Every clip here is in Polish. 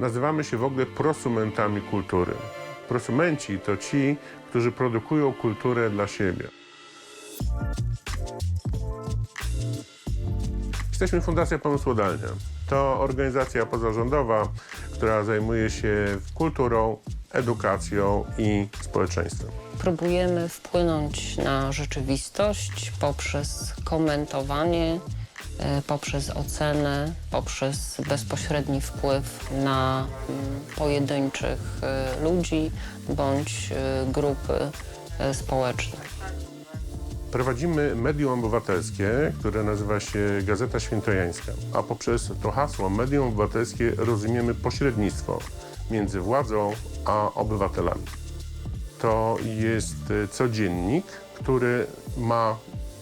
Nazywamy się w ogóle prosumentami kultury. Prosumenci to ci, którzy produkują kulturę dla siebie. Jesteśmy Fundacja Pomysłodalnia. To organizacja pozarządowa, która zajmuje się kulturą, edukacją i społeczeństwem. Próbujemy wpłynąć na rzeczywistość poprzez komentowanie, poprzez ocenę, poprzez bezpośredni wpływ na mm, pojedynczych e, ludzi bądź e, grupy e, społeczne. Prowadzimy medium obywatelskie, które nazywa się Gazeta Świętojańska, a poprzez to hasło medium obywatelskie rozumiemy pośrednictwo między władzą a obywatelami. To jest e, codziennik, który ma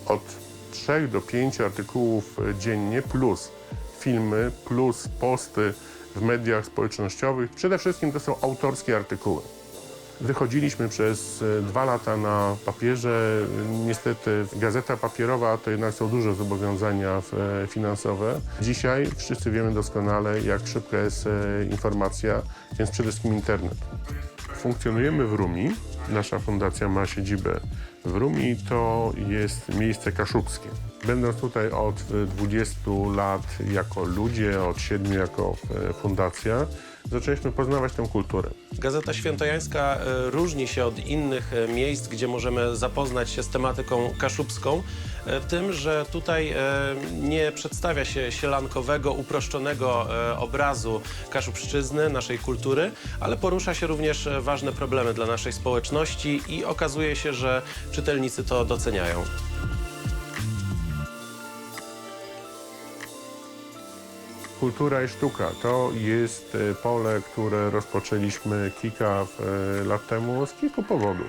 od 3 do 5 artykułów dziennie, plus filmy, plus posty w mediach społecznościowych. Przede wszystkim to są autorskie artykuły. Wychodziliśmy przez e, dwa lata na papierze. Niestety gazeta papierowa to jednak są duże zobowiązania e, finansowe. Dzisiaj wszyscy wiemy doskonale, jak szybka jest e, informacja, więc przede wszystkim internet. Funkcjonujemy w Rumi. Nasza fundacja ma siedzibę w Rumi. To jest miejsce kaszubskie. Będąc tutaj od e, 20 lat jako ludzie, od 7 jako e, fundacja, zaczęliśmy poznawać tę kulturę. Gazeta Świętojańska e, różni się od innych e, miejsc, gdzie możemy zapoznać się z tematyką kaszubską, e, tym, że tutaj nie przedstawia się sielankowego, uproszczonego obrazu kaszubszczyzny, naszej kultury, ale porusza się również ważne problemy dla naszej społeczności i okazuje się, że czytelnicy to doceniają. Kultura i sztuka to jest e, pole, które rozpoczęliśmy kilka e, lat temu z kilku powodów.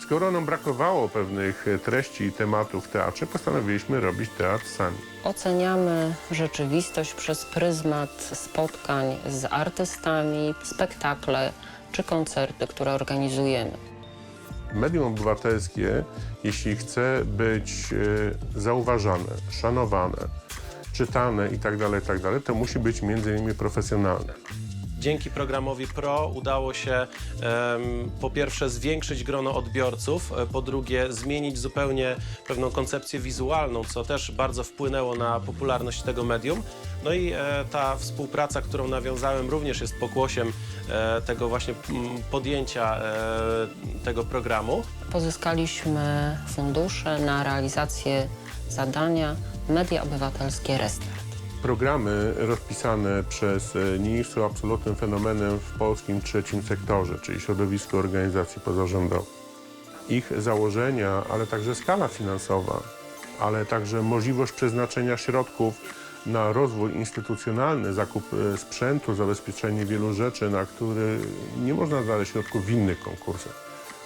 Skoro nam brakowało pewnych e, treści i tematów w teatrze, postanowiliśmy robić teatr sami. Oceniamy rzeczywistość przez pryzmat spotkań z artystami, spektakle czy koncerty, które organizujemy. Medium obywatelskie, jeśli chce być zauważane, szanowane, czytane itd., itd., to musi być między innymi profesjonalne. Dzięki programowi PRO udało się em, po pierwsze zwiększyć grono odbiorców, e, po drugie zmienić zupełnie pewną koncepcję wizualną, co też bardzo wpłynęło na popularność tego medium. No i e, ta współpraca, którą nawiązałem, również jest pokłosiem e, tego właśnie podjęcia e, tego programu. Pozyskaliśmy fundusze na realizację zadania Media Obywatelskie Restart. Programy rozpisane przez e, NIF są absolutnym fenomenem w polskim trzecim sektorze, czyli środowisku organizacji pozarządowych. Ich założenia, ale także skala finansowa, ale także możliwość przeznaczenia środków na rozwój instytucjonalny, zakup e, sprzętu, zabezpieczenie wielu rzeczy, na które nie można znaleźć środków w innych konkursach,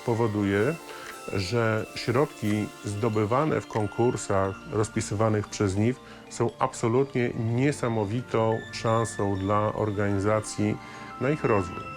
powoduje, że środki zdobywane w konkursach rozpisywanych przez NIF są absolutnie niesamowitą szansą dla organizacji na ich rozwój.